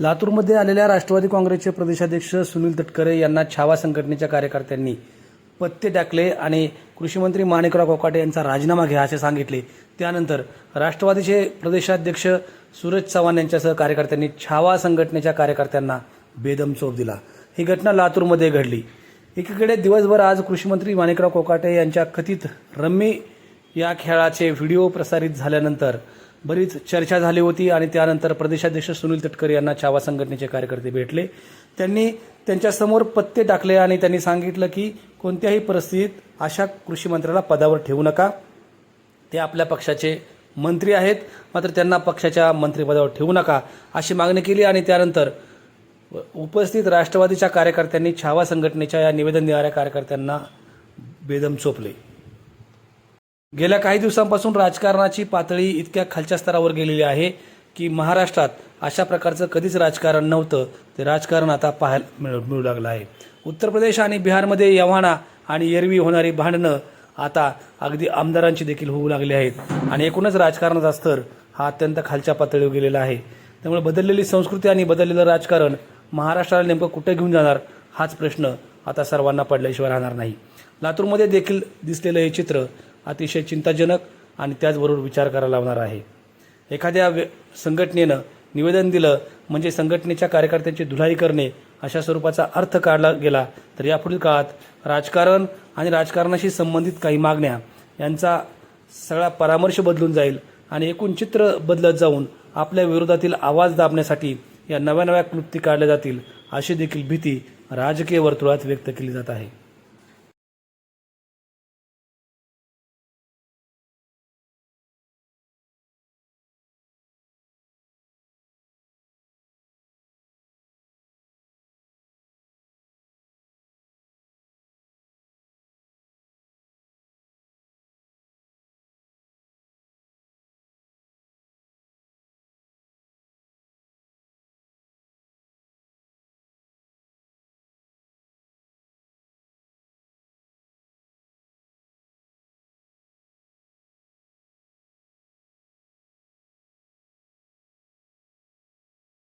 लातूरमध्ये आलेल्या राष्ट्रवादी काँग्रेसचे प्रदेशाध्यक्ष सुनील तटकरे यांना छावा संघटनेच्या कार्यकर्त्यांनी पत्ते टाकले आणि कृषीमंत्री माणिकराव कोकाटे यांचा राजीनामा घ्या असे सांगितले. त्यानंतर राष्ट्रवादीचे प्रदेशाध्यक्ष सूरज चव्हाण यांच्यासह कार्यकर्त्यांनी छावा संघटनेच्या कार्यकर्त्यांना बेदम चोप दिला. ही घटना लातूरमध्ये घडली. एकीकडे दिवसभर आज कृषीमंत्री माणिकराव कोकाटे यांच्या कथित रम्मी या खेळाचे व्हिडिओ प्रसारित झाल्यानंतर बरीच चर्चा झाली होती आणि त्यानंतर प्रदेशाध्यक्ष सुनील तटकरे यांना छावा संघटनेचे कार्यकर्ते भेटले. त्यांनी त्यांच्यासमोर पत्ते टाकले आणि त्यांनी सांगितलं की कोणत्याही परिस्थितीत अशा कृषी मंत्र्याला पदावर ठेवू नका. ते आपल्या पक्षाचे मंत्री आहेत मात्र त्यांना पक्षाच्या मंत्रिपदावर ठेवू नका अशी मागणी केली आणि त्यानंतर उपस्थित राष्ट्रवादीच्या कार्यकर्त्यांनी छावा संघटनेच्या या निवेदन देणाऱ्या कार्यकर्त्यांना बेदम चोपले गेल्या काही दिवसांपासून राजकारणाची पातळी इतक्या खालच्या स्तरावर गेलेली आहे की महाराष्ट्रात अशा प्रकारचं कधीच राजकारण नव्हतं ते राजकारण आता पाहायला मिळू मिळू लागलं आहे. उत्तर प्रदेश आणि बिहारमध्ये यव्हाणा आणि एरवी होणारी भांडणं आता अगदी आमदारांची देखील होऊ लागली आहेत. आणि एकूणच राजकारणाचा स्तर हा अत्यंत खालच्या पातळीवर गेलेला आहे. त्यामुळे बदललेली संस्कृती आणि बदललेलं राजकारण महाराष्ट्राला नेमकं कुठे घेऊन जाणार हाच प्रश्न आता सर्वांना पडल्याशिवाय राहणार नाही. लातूरमध्ये देखील दिसलेलं हे चित्र अतिशय चिंताजनक आणि त्याचबरोबर विचार करायला लावणार आहे. एखाद्या व्य संघटनेनं निवेदन दिलं म्हणजे संघटनेच्या कार्यकर्त्यांची धुलाई करणे अशा स्वरूपाचा अर्थ काढला गेला तर यापुढील काळात राजकारण आणि राजकारणाशी संबंधित काही मागण्या यांचा सगळा परामर्श बदलून जाईल आणि एकूण चित्र बदलत जाऊन आपल्या विरोधातील आवाज दाबण्यासाठी या नव्या नव्या क्लुप्ती काढल्या जातील अशी देखील भीती राजकीय वर्तुळात व्यक्त केली जात आहे.